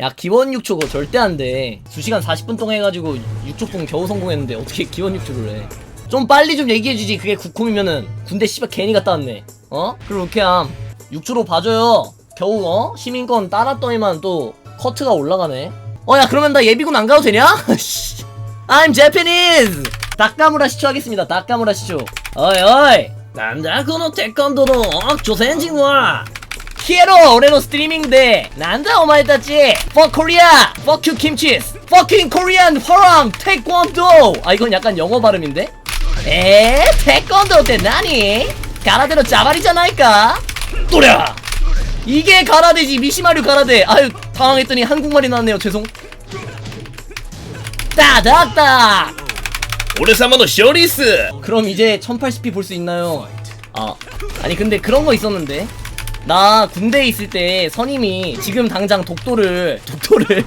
야 기원 6초 그 절대 안돼. 2시간 40분 동안 해가지고 6초풍 겨우 성공했는데 어떻게 기원 6초를 해 좀 빨리 좀 얘기해주지. 그게 국콤이면은 군대 씨발 괜히 갔다 왔네. 어? 이렇게 함. 6초로 봐줘요. 겨우 어? 시민권 따랐더니만 또 커트가 올라가네. 어 야 그러면 나 예비군 안 가도 되냐? 씨. I'm Japanese! 다카무라 시초 하겠습니다. 다카무라 시초. 어이 어이. 난다 그노 태권도노 조센진와 消えろ俺のストリーミングでなんだお前たち Fuck Korea! Fuck you kimchis! Fucking Korean forum! Taekwondo! 아 이건 약간 영어 발음인데? 에? 태권도って何? 가라데로 자바리잖아이까? 또랴! 이게 가라데지 미시마류 가라데 아유 당황했더니 한국말이 나왔네요 죄송 따닥딱 俺様の勝利っす 그럼 이제 1080p 볼 수 있나요? 아 아니 근데 그런 거 있었는데 나 군대에 있을 때 선임이 지금 당장 독도를 독도를.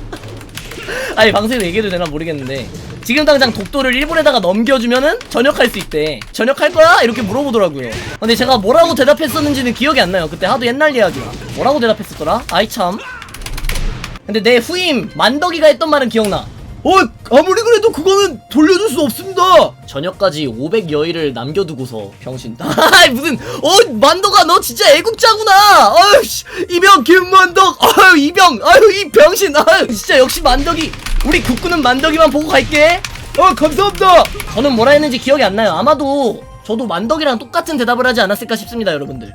아니 방송에서 얘기해도 되나 모르겠는데. 지금 당장 독도를 일본에다가 넘겨주면은 전역할 수 있대. 전역할 거야? 이렇게 물어보더라고요. 근데 제가 뭐라고 대답했었는지는 기억이 안 나요. 그때 하도 옛날 이야기야 뭐라고 대답했었더라? 아이 참. 근데 내 후임 만덕이가 했던 말은 기억나 어 아무리 그래도 그거는 돌려줄 수 없습니다. 저녁까지 500여일을 남겨두고서 병신. 아이 무슨 어 만덕아 너 진짜 애국자구나. 아유 씨 이병 김만덕. 아유 이병 아유 이 병신. 아유 진짜 역시 만덕이. 우리 국군은 만덕이만 보고 갈게. 아 감사합니다. 저는 뭐라 했는지 기억이 안 나요. 아마도 저도 만덕이랑 똑같은 대답을 하지 않았을까 싶습니다 여러분들.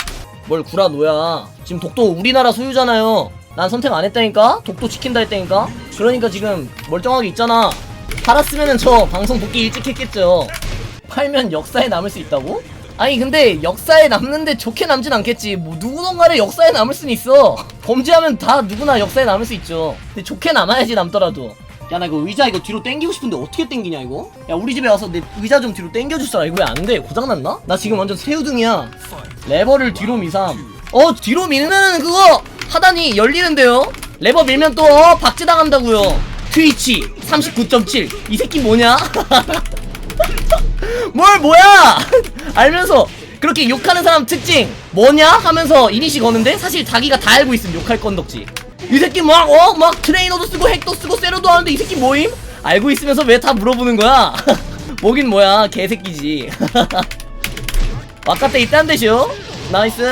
뭘 구라 노야. 지금 독도 우리나라 소유잖아요 난 선택 안 했다니까? 독도 지킨다 했다니까? 그러니까 지금 멀쩡하게 있잖아. 팔았으면은 저 방송 복귀 일찍 했겠죠. 팔면 역사에 남을 수 있다고? 아니 근데 역사에 남는데 좋게 남진 않겠지. 뭐 누구던가를 역사에 남을 순 있어. 범죄하면 다 누구나 역사에 남을 수 있죠. 근데 좋게 남아야지 남더라도. 야 나 이거 의자 이거 뒤로 당기고 싶은데 어떻게 당기냐 이거? 야 우리 집에 와서 내 의자 좀 뒤로 사람 이거 왜 안돼? 고장났나? 나 지금 완전 새우등이야. 레버를 뒤로 미삼. 어 뒤로 밀면은 그거 하단이 열리는데요? 레버 밀면 또 어, 박제당한다고요. 트위치 39.7 이 새끼 뭐냐? 뭘 뭐야? 알면서 그렇게 욕하는 사람 특징 뭐냐? 하면서 이니시 거는데 사실 자기가 다 알고 있음 욕할 건덕지. 이 새끼 막 어? 막 트레이너도 쓰고 핵도 쓰고 세로도 하는데 이 새끼 뭐임? 알고 있으면서 왜 다 물어보는 거야? 뭐긴 뭐야 개새끼지. 와카테 있단 데쇼? 나이스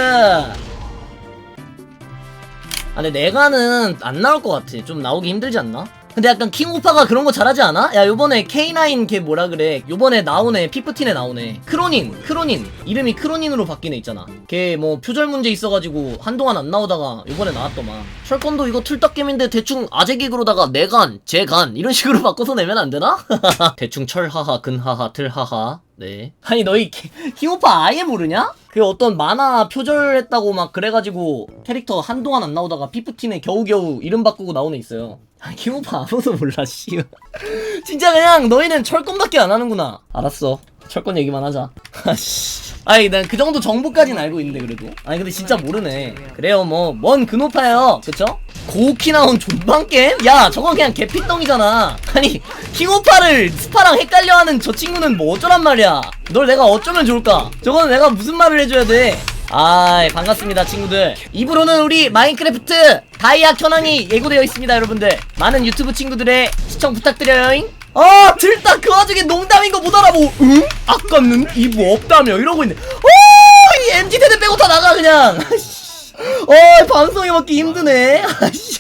아 근데 내가는 안 나올 것 같아. 좀 나오기 힘들지 않나? 근데 약간 킹오파가 그런 거 잘하지 않아? 야 요번에 K9 걔 뭐라 그래? 요번에 나오네. 피프틴에 나오네. 크로닌 크로닌. 이름이 크로닌으로 애 있잖아. 걔 뭐 표절 문제 있어가지고 한동안 안 나오다가 요번에 나왔더만. 철권도 이거 틀딱겜인데 대충 아재기그로다가 내간 제간 이런 식으로 바꿔서 내면 안 되나? 대충 철하하 근하하 틀하하 네. 아니 너희 키- 킹오파 아예 모르냐? 그 어떤 만화 표절했다고 막 그래가지고 캐릭터 한동안 안 나오다가 피프틴에 겨우겨우 이름 바꾸고 나오는 애 있어요. 아, 킹오파 아무도 몰라 씨 진짜 그냥 너희는 철권밖에 안 하는구나. 알았어 철권 얘기만 하자. 아씨. 아니 난 그 정도 정보까지는 알고 있는데 그래도. 아니 근데 진짜 모르네. 그래요 뭐뭔 근오파예요. 그쵸? 고키 나온 존방 게임? 야 저건 그냥 개피덩이잖아. 아니 킹오파를 스파랑 헷갈려하는 저 친구는 뭐 어쩌란 말이야. 널 내가 어쩌면 좋을까? 저건 내가 무슨 말을 해줘야 돼? 아이 반갑습니다 친구들. 입으로는 우리 마인크래프트 다이아 현황이 예고되어 있습니다 여러분들. 많은 유튜브 친구들의 시청 부탁드려요 아 들딱 그 와중에 농담인 거 못 알아보고 응? 아까는 이부 없다며 이러고 있네. 어이 MZ 세대 빼고 다 나가 그냥. 어 방송에 맞기 힘드네. 아씨.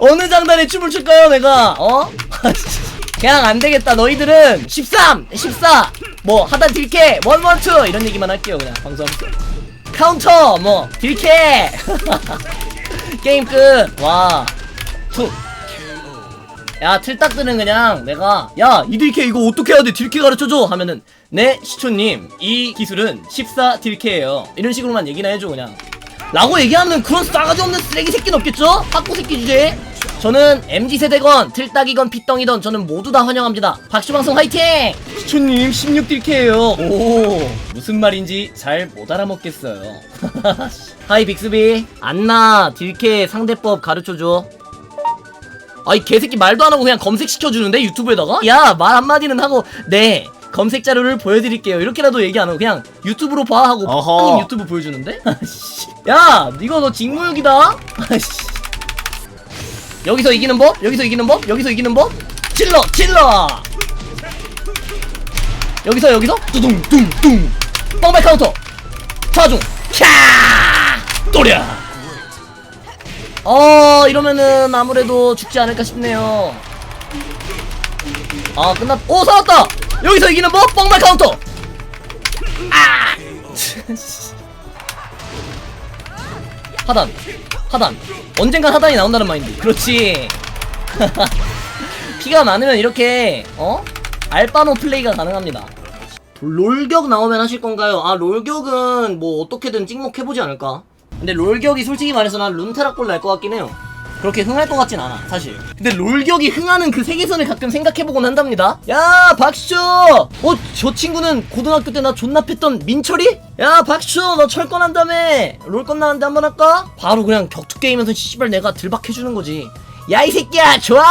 어느 장단에 춤을 출까요 내가? 어? 그냥 안 되겠다. 너희들은 13 14 뭐 하단 딜캐 112 이런 얘기만 할게요 그냥. 방송하면서 카운터 뭐 딜캐 게임 끝와툭 야 틀딱들은 그냥 내가 야이 딜캐 이거 어떻게 해야 돼? 딜캐 가르쳐줘! 하면은 네 시초님. 이 기술은 14 딜캐예요. 이런 식으로만 얘기나 해줘 그냥. 라고 얘기하면 그런 싸가지 없는 쓰레기 새끼는 없겠죠? 빠꾸 새끼 주제. 저는 MZ세대건 틀딱이건 핏덩이던 저는 모두 다 환영합니다. 박수방송 화이팅! 시초님 16딜캐예요. 오 무슨 말인지 잘 못 알아먹겠어요. 하이 빅스비. 안나 딜캐 상대법 가르쳐줘 아이 개새끼 말도 안 하고 그냥 검색시켜주는데 유튜브에다가? 야 말 한마디는 하고 네 검색 자료를 보여드릴게요 이렇게라도 얘기 안 하고 그냥 유튜브로 봐 하고 어허. 님 유튜브 보여주는데? 야 이거 너? 아씨. 여기서 이기는 법? 여기서 이기는 법? 여기서 이기는 법? 찔러 찔러 여기서 여기서 뚜둥 뚱뚱 뻥백 카운터 차중 캬 또랴 어 이러면은 아무래도 죽지 않을까 싶네요. 아 끝났 오 살았다! 여기서 이기는 법? 뻥백 카운터! 아! 하단 하단. 언젠간 하단이 나온다는 마인드. 그렇지. 피가 많으면 이렇게 어? 알바노 플레이가 가능합니다. 롤격 나오면 하실 건가요? 아 롤격은 뭐 어떻게든 찍먹해보지 않을까 근데 롤격이 솔직히 말해서 난 룬테라골 날 것 같긴 해요. 그렇게 흥할 것 같진 않아 사실. 근데 롤격이 흥하는 그 세계선을 가끔 생각해보곤 한답니다. 야 박쇼 어저 친구는 고등학교 때 나 존나 팼던 민철이? 야 박쇼 너 철권한다며! 롤권 나는데 한번 할까? 바로 그냥 격투 게임에서 씨발 내가 들박해주는 거지. 야 이 새끼야! 좋아?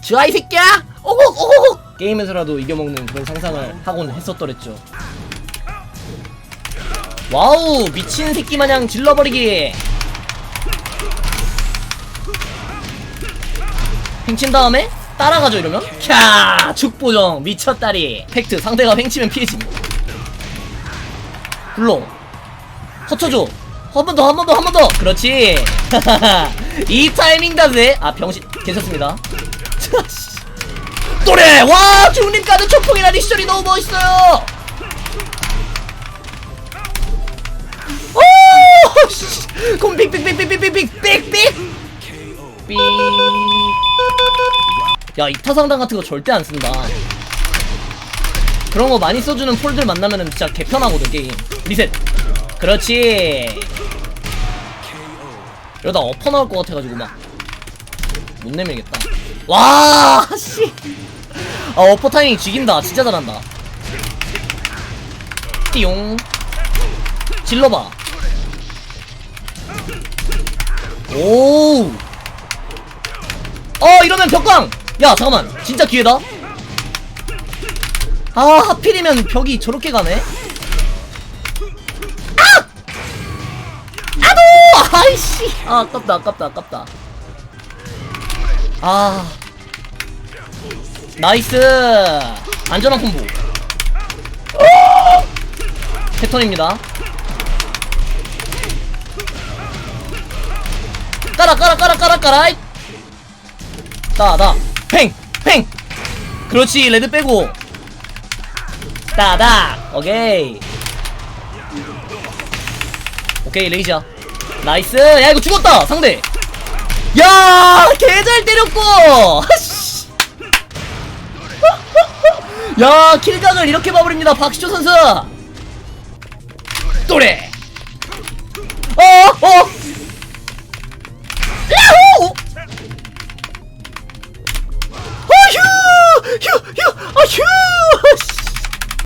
좋아 이 새끼야? 오곡 오곡 게임에서라도 이겨먹는 그런 상상을 하곤 했었더랬죠 와우 미친 새끼 마냥 질러버리기. 팽친 다음에 따라가죠 이러면? 캬 축보정 미쳤다리. 팩트 상대가 팽치면 피해지. 불러 허쳐줘. 한 번 더 한 번 더 한 번 더. 그렇지. 이 타이밍 다ぜ아 병신 괜찮습니다. 또래! 와 중립 가는 초풍이라 리시절이 너무 멋있어요 삑삑삑삑삑삑삑삑삑 삑. 야 이타상단 같은 거 절대 안 쓴다. 그런 거 많이 써주는 폴들 만나면은 진짜 개편하거든 게임. 리셋. 그렇지. 이러다 엎어 나올 것 같아가지고 막 못 내밀겠다. 와 씨. 아 어퍼 타이밍 죽인다. 진짜 잘한다. 띠용. 질러봐. 오. 어 이러면 벽광! 야 잠깐만. 진짜 기회다. 아 하필이면 벽이 저렇게 가네. 아! 아도! 아이씨. 아 아깝다 아깝다 아깝다. 아. 나이스. 안전한 콤보. 패턴입니다 까라 까라 까라 까라 까라 따다 팽팽. 그렇지 레드 빼고. 따다 오케이. 오케이 레이저. 나이스. 야 이거 죽었다 상대. 야 개 잘 때렸고. 아씨. 야 킬각을 이렇게 봐버립니다 박시초 선수. 또래. 어어 야호 어 휴! 휴! 휴!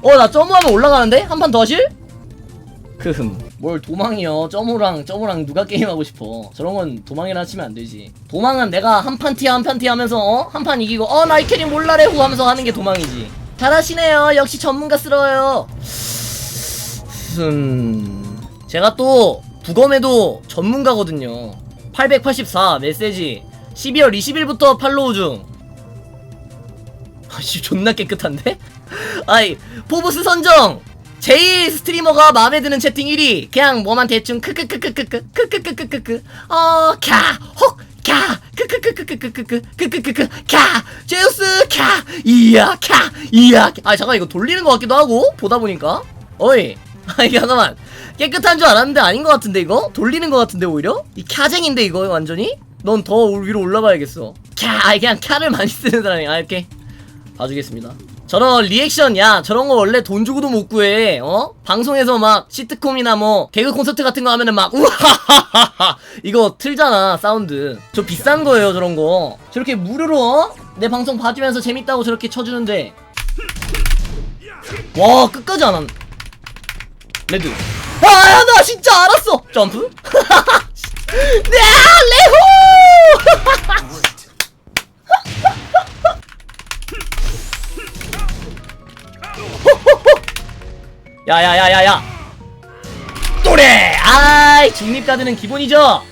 어휴! 어, 나 점프하면 올라가는데? 한 판 더 하실? 크흠. 뭘 도망이요. 점프랑, 점프랑 누가 게임하고 싶어. 저런 건 도망이라 치면 안 되지. 도망은 내가 한 판 티야, 한판 티 하면서, 어? 한 판 이기고, 어, 나이 캐릭 몰라래후 하면서 하는 게 도망이지. 잘하시네요. 역시 전문가스러워요. 음. 제가 또, 부검에도 전문가거든요. 884 메시지. 12월 20일부터 팔로우 중. 아씨 존나 깨끗한데? 아이 포브스 선정 제일 스트리머가 마음에 드는 채팅 1위 그냥 뭐만 대충 크크크크크크 크크크크크크 어캬혹 캬 크크크크크크크크 크크크크 캬 제우스 캬 이야 캬 이야 아 잠깐 이거 돌리는 것 같기도 하고 보다 보니까 어이 아이 잠깐만 깨끗한 줄 알았는데 아닌 것 같은데 이거 돌리는 것 같은데 오히려 이 캬쟁인데 이거 완전히 넌 더 위로 올라가야겠어 캬 아이 그냥 캬를 많이 쓰는 사람이 아 이렇게 봐주겠습니다. 저런 리액션, 야, 저런 거 원래 돈 주고도 못 구해, 어? 방송에서 막, 시트콤이나 뭐, 개그 콘서트 같은 거 하면은 막, 우하하하하! 이거 틀잖아, 사운드. 저 비싼 거예요, 저런 거. 저렇게 무료로, 어? 내 방송 봐주면서 재밌다고 저렇게 쳐주는데. 와, 끝까지 안 한. 레드. 아, 야, 나 진짜 알았어! 점프? 네, 레호! 야야야야야 또래 아이 중립 가드는 기본이죠